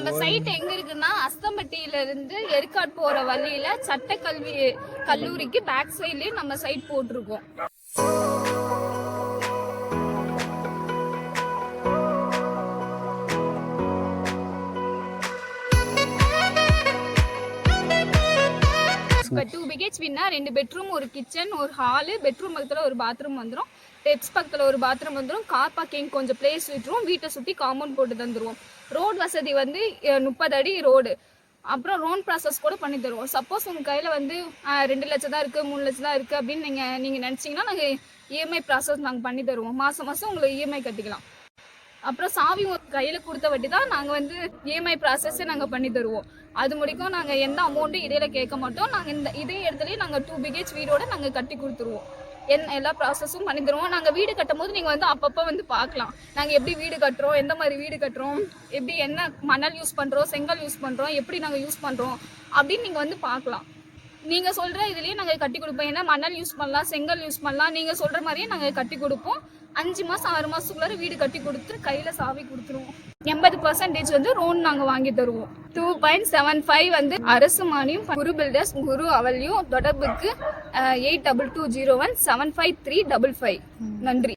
நம்ம சைட் எங்க இருக்குன்னா அஸ்தம்பட்டியில இருந்து எருக்காட் போற வழியில சட்டக்கல்வி கல்லூரிக்கு பேக் சைட்லயே நம்ம சைட் போட்டிருக்கோம். இப்போ டூ பிஹெச்பின்னா ரெண்டு பெட்ரூம் ஒரு கிச்சன் ஒரு ஹாலு பெட்ரூம் பக்கத்தில் ஒரு பாத்ரூம் வந்துடும் ஸ்டெப்ஸ் பக்கத்தில் ஒரு பாத்ரூம் வந்துடும் கார் பார்க்கிங் கொஞ்சம் பிளேஸ் விட்டுருவோம் வீட்டை சுற்றி காம்பவுண்ட் போட்டு தந்துருவோம். ரோடு வசதி வந்து முப்பது அடி ரோடு அப்புறம் லோன் ப்ராசஸ் கூட பண்ணி தருவோம். சப்போஸ் உங்கள் கையில் வந்து ரெண்டு லட்சம் தான் இருக்குது மூணு லட்சம் தான் இருக்குது அப்படின்னு நீங்கள் நீங்கள் நினச்சிங்கன்னா நாங்கள் இஎம்ஐ ப்ராசஸ் நாங்கள் பண்ணி தருவோம். மாதம் மாதம் உங்களுக்கு இஎம்ஐ கட்டிக்கலாம். அப்புறம் சாவி உங்க கையில் கொடுத்த வட்டி தான் நாங்கள் வந்து இஎம்ஐ ப்ராசஸ்ஸே நாங்கள் பண்ணி தருவோம். அது முடிக்கும் நாங்கள் எந்த அமௌண்ட்டும் இடையில கேட்க மாட்டோம். நாங்கள் இந்த இதே இடத்துலயே நாங்கள் டூ பிஹெச் வீடோட நாங்கள் கட்டி கொடுத்துருவோம். என்ன எல்லா ப்ராசஸும் பண்ணி தருவோம். நாங்கள் வீடு கட்டும் போது வந்து அப்பப்போ வந்து பார்க்கலாம். நாங்கள் எப்படி வீடு கட்டுறோம்? எந்த மாதிரி வீடு கட்டுறோம்? எப்படி என்ன மணல் யூஸ் பண்ணுறோம் செங்கல் யூஸ் பண்ணுறோம் எப்படி நாங்கள் யூஸ் பண்ணுறோம் அப்படின்னு நீங்கள் வந்து பார்க்கலாம். நீங்க சொல்ற இதுலயே நாங்க கட்டி கொடுப்போம். ஏன்னா மணல் யூஸ் பண்ணலாம் செங்கல் யூஸ் பண்ணலாம். நீங்க சொல்ற மாதிரியே நாங்க கட்டி கொடுப்போம். அஞ்சு மாசம் ஆறு மாசத்துக்குள்ளார வீடு கட்டி கொடுத்து கையில சாவி கொடுத்துருவோம். எண்பது பர்சன்டேஜ் வந்து லோன் நாங்க வாங்கி தருவோம். டூ பாயிண்ட் செவன் ஃபைவ் வந்து அரசு மானியம் குரு பில்டர்ஸ் குரு அவல்யூ தொடர்புக்கு eight double two zero one seven five three double five நன்றி.